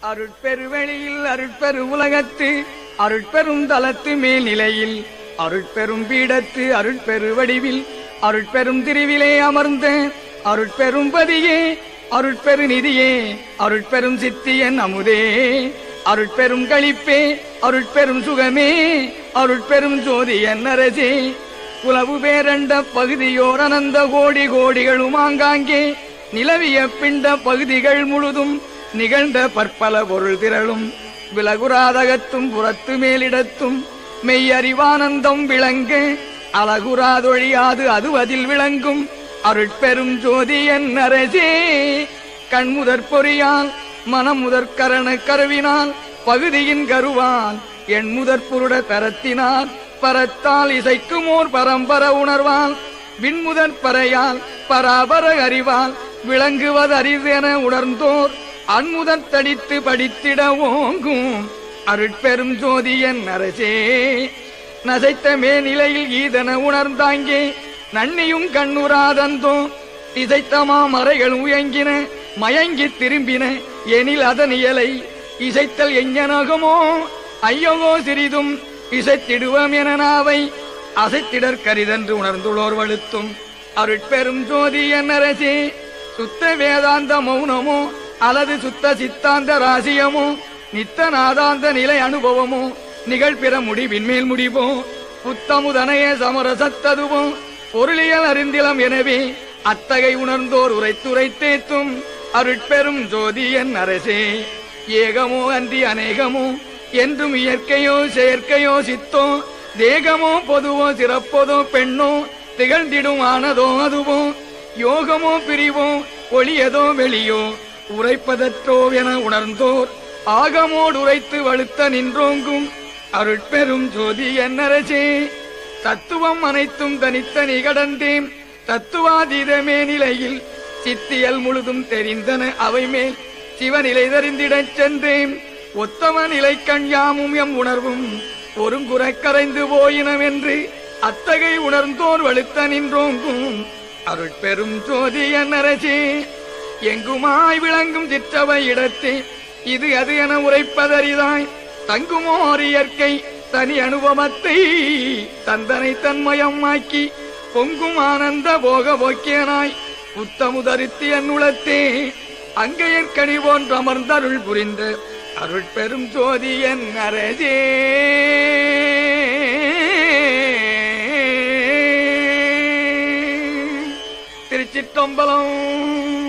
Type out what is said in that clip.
அருட்பெருவெளியில் அருட்பெரு உலகத்து அருட்பெரும் தலத்து மேல்நிலையில் அருட்பெரும் பீடத்து அருட்பெரு வடிவில் அருட்பெரும் திருவிலே அமர்ந்த அருட்பெரும் பதியே அருட்பெரு நிதியே அருட்பெரும் சித்தியன் அமுதே அருட்பெரும் களிப்பே அருட்பெரும் சுகமே அருட்பெரும் ஜோதியன் அரசே குலவு பேரண்ட பகுதியோர் அனந்த கோடி கோடிகளும் ஆங்காங்கே நிலவிய பிண்ட பகுதிகள் முழுதும் நிகழ்ந்த பற்பல பொருள் திரளும் விலகுராதகத்தும் புறத்து மேலிடத்தும் மெய்யறிவானந்தம் விளங்க அழகுராதொழியாது அது அதில் விளங்கும் அருட்பெரும் ஜோதியன் அரசே. கண்முதற் பொறியால் மனம் கரண கருவினால் பகுதியின் கருவால் என் முதற் புருட தரத்தினால் பரத்தால் இசைக்குமோர் பரம்பர உணர்வால் விண்முதற் பறையால் பராபர அறிவால் விளங்குவதறிவென உணர்ந்தோர் அன்முதற் தடித்து படித்திட ஓங்கும் அருட்பெரும் ஜோதியன் அரசே. நசைத்த மேநிலையில் ஈதன உணர்ந்தாங்கே நன்னியும் கண்ணுராதந்தோ இசைத்தமா மறைகள் உயங்கின மயங்கி திரும்பின எனில் அதன் இயலை இசைத்தல் எஞ்ஞனாகுமோ? ஐயோகோ சிறிதும் இசைத்திடுவோம் என நாவை அசைத்திடற் கரிதென்று உணர்ந்துள்ளோர் வழுத்தும் அருட்பெரும் ஜோதி அரசே. சுத்த வேதாந்த மௌனமோ அல்லது சுத்த சித்தாந்த ராசியமோ நித்த நாதாந்த நிலை அனுபவமோ நிகழ்பிற முடிவின் மேல் முடிவோ புத்தமுதனைய சமரசத்ததுவோ பொருளியல் அறிந்திலம் எனவே அத்தகை உணர்ந்தோர் உரைத்துரைத்தேத்தும் அருட்பெரும் ஜோதியன் அரசே. ஏகமோ அன்றி அநேகமோ என்றும் இயற்கையோ செயற்கையோ சித்தோ தேகமோ பொதுவோ சிறப்பதோ பெண்ணோ திகழ்ந்திடும் ஆனதோ அதுவோ யோகமோ பிரிவோ ஒளியதோ வெளியோ உரைப்பதற்றோ என உணர்ந்தோர் ஆகமோடு உரைத்து வழுத்த நின்றோங்கும் அருட்பெரும் ஜோதி என்னரசே. தத்துவம் அனைத்தும் தனித்த நிகடந்தேன் தத்துவாதீதமே நிலையில் சித்தியல் முழுதும் தெரிந்தன அவை மேல் சிவநிலை தெரிந்திடச் சென்றேன். ஒத்தம நிலை கண்யாமும் எம் உணர்வும் ஒருங்குறை கரைந்து போயினம் என்று அத்தகை உணர்ந்தோர் வலுத்த நின்றோங்கும் அருட்பெரும் ஜோதி என்னரசே. எங்குமாய் விளங்கும் சிற்றவை இடத்தே இது அது என உரைப்பதறிதாய். தங்குமோர் இயற்கை தனி அனுபவத்தை தந்தனை தன்மயமாக்கி பொங்கும் ஆனந்த போக போக்கியனாய். புத்தமுதரித்து என் உளத்தே அங்கையற்கனி போன்ற அமர்ந்தருள் புரிந்த அருட்பெரும் ஜோதி என் அரசே திருச்சிற்றம்பலம்.